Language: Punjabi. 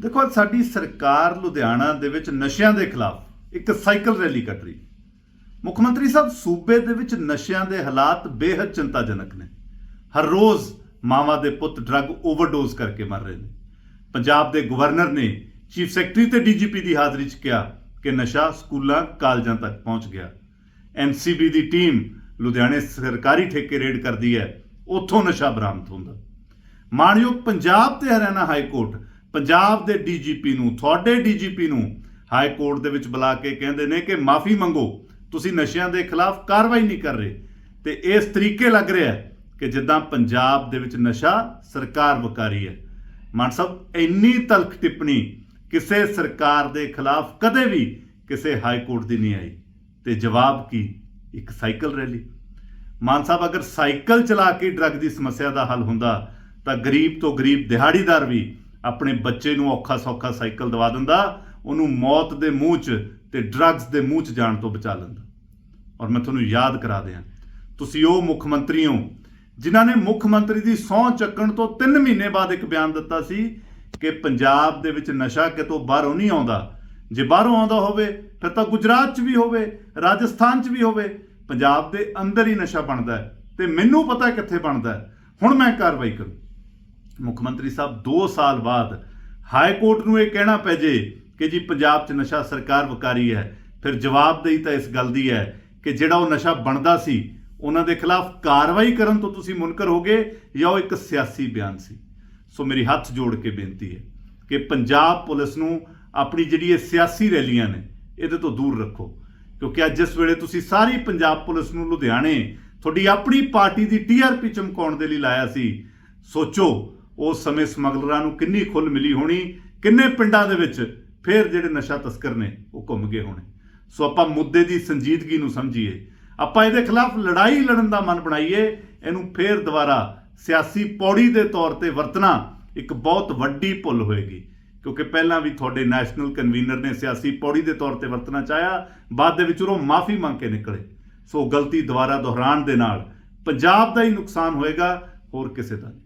ਦੇਖੋ ਅੱਜ ਸਾਡੀ ਸਰਕਾਰ ਲੁਧਿਆਣਾ ਦੇ ਵਿੱਚ ਨਸ਼ਿਆਂ ਦੇ ਖਿਲਾਫ ਇੱਕ ਸਾਈਕਲ ਰੈਲੀ ਕੱਢ ਰਹੀ। ਮੁੱਖ ਮੰਤਰੀ ਸਾਹਿਬ, ਸੂਬੇ ਦੇ ਵਿੱਚ ਨਸ਼ਿਆਂ ਦੇ ਹਾਲਾਤ ਬੇहद ਚਿੰਤਾਜਨਕ ਨੇ। ਹਰ ਰੋਜ਼ ਮਾਵਾਂ ਦੇ ਪੁੱਤ ਡਰੱਗ ਓਵਰਡੋਜ਼ ਕਰਕੇ ਮਰ ਰਹੇ ਨੇ। ਪੰਜਾਬ ਦੇ ਗਵਰਨਰ ਨੇ ਚੀਫ ਸੈਕਟਰੀ ਤੇ ਡੀਜੀਪੀ ਦੀ ਹਾਜ਼ਰੀ 'ਚ ਕਿਹਾ ਕਿ ਨਸ਼ਾ ਸਕੂਲਾਂ, ਕਾਲਜਾਂ ਤੱਕ ਪਹੁੰਚ ਗਿਆ। ਐਨਸੀਬੀ ਦੀ ਟੀਮ ਲੁਧਿਆਣੇ ਸਰਕਾਰੀ ਠੇਕੇ ਰੇਡ ਕਰਦੀ ਹੈ। ਉੱਥੋਂ ਨਸ਼ਾ ਬਰਾਮਦ ਹੁੰਦਾ। ਮਾਣਯੋਗ ਪੰਜਾਬ ਤੇ ਹਰਿਆਣਾ ਹਾਈ ਕੋਰਟ ਪੰਜਾਬ ਦੇ ਡੀਜੀਪੀ ਨੂੰ, ਤੁਹਾਡੇ ਡੀਜੀਪੀ ਨੂੰ ਹਾਈ ਕੋਰਟ ਦੇ ਵਿੱਚ ਬੁਲਾ ਕੇ ਕਹਿੰਦੇ ਨੇ ਕਿ ਮਾਫੀ ਮੰਗੋ, ਤੁਸੀਂ ਨਸ਼ਿਆਂ ਦੇ ਖਿਲਾਫ ਕਾਰਵਾਈ ਨਹੀਂ ਕਰ ਰਹੇ। ਤੇ ਇਸ ਤਰੀਕੇ ਲੱਗ ਰਿਹਾ ਕਿ ਜਿੱਦਾਂ ਪੰਜਾਬ ਦੇ ਵਿੱਚ ਨਸ਼ਾ ਸਰਕਾਰ ਵਕਾਰੀ ਹੈ। ਮਾਨ ਸਾਹਿਬ, ਇੰਨੀ ਤਲਖ ਟਿੱਪਣੀ ਕਿਸੇ ਸਰਕਾਰ ਦੇ ਖਿਲਾਫ ਕਦੇ ਵੀ ਕਿਸੇ ਹਾਈ ਕੋਰਟ ਦੀ ਨਹੀਂ ਆਈ। ਤੇ ਜਵਾਬ ਕੀ? ਇੱਕ ਸਾਈਕਲ ਰੈਲੀ। ਮਾਨ ਸਾਹਿਬ, ਅਗਰ ਸਾਈਕਲ ਚਲਾ ਕੇ ਡਰੱਗ ਦੀ ਸਮੱਸਿਆ ਦਾ ਹੱਲ ਹੁੰਦਾ, ਤਾਂ ਗਰੀਬ ਤੋਂ ਗਰੀਬ ਦਿਹਾੜੀਦਾਰ ਵੀ ਆਪਣੇ ਬੱਚੇ ਨੂੰ ਔਖਾ ਸੌਖਾ ਸਾਈਕਲ ਦਵਾ ਦਿੰਦਾ, ਉਹਨੂੰ ਮੌਤ ਦੇ ਮੂੰਹ 'ਚ ਤੇ ਡਰੱਗਸ ਦੇ ਮੂੰਹ 'ਚ ਜਾਣ ਤੋਂ ਬਚਾ ਲੈਂਦਾ। ਔਰ ਮੈਂ ਤੁਹਾਨੂੰ ਯਾਦ ਕਰਾ ਦਿਆਂ, ਤੁਸੀਂ ਉਹ ਮੁੱਖ ਮੰਤਰੀ ਹੋ ਜਿਨ੍ਹਾਂ ਨੇ ਮੁੱਖ ਮੰਤਰੀ ਦੀ ਸਹੁੰ ਚੱਕਣ ਤੋਂ 3 ਮਹੀਨੇ ਬਾਅਦ ਇੱਕ ਬਿਆਨ ਦਿੱਤਾ ਸੀ ਕਿ ਪੰਜਾਬ ਦੇ ਵਿੱਚ ਨਸ਼ਾ ਕਿਤੋਂ ਬਾਹਰੋਂ ਨਹੀਂ ਆਉਂਦਾ। ਜੇ ਬਾਹਰੋਂ ਆਉਂਦਾ ਹੋਵੇ, ਫਿਰ ਤਾਂ ਗੁਜਰਾਤ 'ਚ ਵੀ ਹੋਵੇ, ਰਾਜਸਥਾਨ 'ਚ ਵੀ ਹੋਵੇ, ਪੰਜਾਬ ਦੇ ਅੰਦਰ ਹੀ ਨਸ਼ਾ ਬਣਦਾ ਹੈ ਤੇ ਮੈਨੂੰ ਪਤਾ ਕਿੱਥੇ ਬਣਦਾ ਹੈ। ਹੁਣ ਮੈਂ ਕਾਰਵਾਈ ਕਰੂੰ। ਮੁੱਖ ਮੰਤਰੀ ਸਾਹਿਬ 2 ਸਾਲ ਬਾਅਦ ਹਾਈ ਕੋਰਟ ਨੂੰ ਇਹ ਕਹਿਣਾ ਪੈ ਜੇ ਕਿ ਜੀ ਪੰਜਾਬ 'ਚ ਨਸ਼ਾ ਸਰਕਾਰ ਵਕਾਰੀ ਹੈ, ਫਿਰ ਜਵਾਬਦੇਹੀ ਤਾਂ ਇਸ ਗੱਲ ਦੀ ਹੈ ਕਿ ਜਿਹੜਾ ਉਹ ਨਸ਼ਾ ਬਣਦਾ ਸੀ, ਉਹਨਾਂ ਦੇ ਖਿਲਾਫ ਕਾਰਵਾਈ ਕਰਨ ਤੋਂ ਤੁਸੀਂ ਮੁਨਕਰ ਹੋਗੇ ਜਾਂ ਉਹ ਇੱਕ ਸਿਆਸੀ ਬਿਆਨ ਸੀ? ਸੋ ਮੇਰੀ ਹੱਥ ਜੋੜ ਕੇ ਬੇਨਤੀ ਹੈ ਕਿ ਪੰਜਾਬ ਪੁਲਿਸ ਨੂੰ ਆਪਣੀ ਜਿਹੜੀ ਇਹ ਸਿਆਸੀ ਰੈਲੀਆਂ ਨੇ, ਇਹਦੇ ਤੋਂ ਦੂਰ ਰੱਖੋ। ਕਿਉਂਕਿ ਅੱਜ ਜਿਸ ਵੇਲੇ ਤੁਸੀਂ ਸਾਰੀ ਪੰਜਾਬ ਪੁਲਿਸ ਨੂੰ ਲੁਧਿਆਣੇ, ਤੁਹਾਡੀ ਆਪਣੀ ਪਾਰਟੀ ਦੀ ਟੀਆਰਪੀ ਚਮਕਾਉਣ ਦੇ ਲਈ ਲਾਇਆ ਸੀ, ਸੋਚੋ ਉਸ ਸਮੇਂ ਸਮਗਲਰਾਂ ਨੂੰ ਕਿੰਨੀ ਖੁੱਲ ਮਿਲੀ ਹੋਣੀ, ਕਿੰਨੇ ਪਿੰਡਾਂ ਦੇ ਵਿੱਚ ਫਿਰ ਜਿਹੜੇ ਨਸ਼ਾ ਤਸਕਰ ਨੇ, ਉਹ ਘੁੰਮ ਗਏ ਹੋਣੇ। ਸੋ ਆਪਾਂ ਮੁੱਦੇ ਦੀ ਸੰਜੀਦਗੀ ਨੂੰ ਸਮਝੀਏ। ਆਪਾਂ ਇਹਦੇ ਖਿਲਾਫ ਲੜਾਈ ਲੜਨ ਦਾ ਮਨ ਬਣਾਈਏ, ਇਹਨੂੰ ਫੇਰ ਦੁਬਾਰਾ ਸਿਆਸੀ ਪੌੜੀ ਦੇ ਤੌਰ ਤੇ ਵਰਤਣਾ ਇੱਕ ਬਹੁਤ ਵੱਡੀ ਭੁੱਲ ਹੋਏਗੀ। ਕਿਉਂਕਿ ਪਹਿਲਾਂ ਵੀ ਤੁਹਾਡੇ ਨੈਸ਼ਨਲ ਕਨਵੀਨਰ ਨੇ ਸਿਆਸੀ ਪੌੜੀ ਦੇ ਤੌਰ ਤੇ ਵਰਤਣਾ ਚਾਹਿਆ, ਬਾਅਦ ਦੇ ਵਿੱਚ ਉਹ ਮਾਫੀ ਮੰਗ ਕੇ ਨਿਕਲੇ। ਸੋ ਗਲਤੀ ਦੁਬਾਰਾ ਦੁਹਰਾਉਣ ਦੇ ਨਾਲ ਪੰਜਾਬ ਦਾ ਹੀ ਨੁਕਸਾਨ ਹੋਏਗਾ, ਹੋਰ ਕਿਸੇ ਦਾ ਨਹੀਂ।